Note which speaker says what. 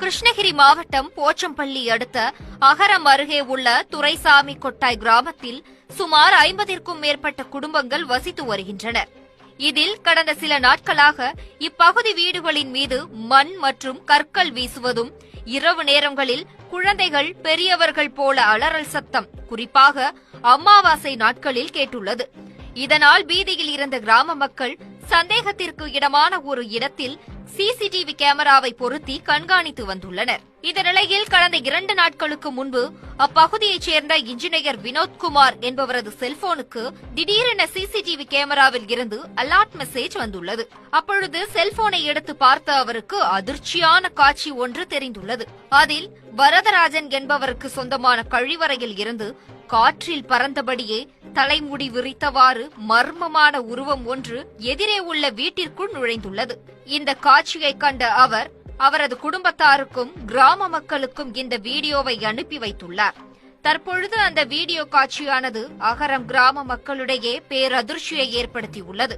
Speaker 1: கிருஷ்ணகிரி மாவட்டம் போச்சம்பள்ளி அடுத்த அகரம் அருகே உள்ள துரைசாமி கொட்டாய் கிராமத்தில் சுமார் ஐம்பதிற்கும் மேற்பட்ட குடும்பங்கள் வசித்து வருகின்றனர். இதில் கடந்த சில நாட்களாக இப்பகுதி வீடுகளின் மீது மண் மற்றும் கற்கள் வீசுவதும் இரவு நேரங்களில் குழந்தைகள் பெரியவர்கள் போல அலறல் சத்தம் குறிப்பாக அமாவாசை நாட்களில் கேட்டுள்ளது. இதனால் பீதியில் இருந்த கிராம மக்கள் சந்தேகத்திற்கு இடமான ஒரு இடத்தில் சிசிடிவி கேமராவை பொருத்தி கண்காணித்து வந்துள்ளனர். இந்த நிலையில் கடந்த இரண்டு நாட்களுக்கு முன்பு அப்பகுதியைச் சேர்ந்த இன்ஜினியர் வினோத்குமார் என்பவரது செல்போனுக்கு திடீரென சிசிடிவி கேமராவில் இருந்து அலர்ட் மெசேஜ் வந்துள்ளது. அப்பொழுது செல்போனை எடுத்து பார்த்த அவருக்கு அதிர்ச்சியான காட்சி ஒன்று தெரிந்துள்ளது. அதில் வரதராஜன் என்பவருக்கு சொந்தமான கழிவறையில் இருந்து காற்றில் பறந்தபடியே தலைமுடி விரித்தவாறு மர்மமான உருவம் ஒன்று எதிரே உள்ள வீட்டிற்குள் நுழைந்துள்ளது. இந்த காட்சியை கண்ட அவர் அவரது குடும்பத்தாருக்கும் கிராம மக்களுக்கும் இந்த வீடியோவை அனுப்பி வைத்துள்ளார். தற்பொழுது அந்த வீடியோ காட்சியானது அகரம் கிராம மக்களிடையே பேரதிர்ச்சியை ஏற்படுத்தியுள்ளது.